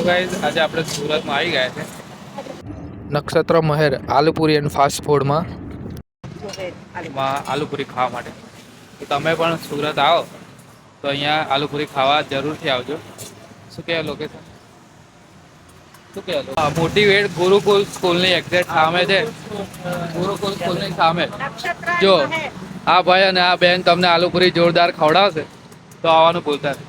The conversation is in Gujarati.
તો ગાઈઝ આજે આપણે સુરતમાં આવી ગયા છે. નક્ષત્ર મહેર આલુપુરી એન્ડ ફાસ્ટ ફૂડમાં માં. આલુપુરી ખાવા માટે. તો તમે પણ સુરત આવો. તો અહીંયા આલુપુરી ખાવા જરૂરથી આવજો. શું કહેવાય લોકેશન શું કહેવાય મોટિવેટ ગુરુકુલ સ્કૂલની એક્ઝેક્ટ સામે છે. ગુરુકુલ સ્કૂલની સામે. જો આ ભાઈ અને આ બેન તમને આલુપુરી જોરદાર ખવડાવશે. તો આવવાનું ભૂલતા નહીં.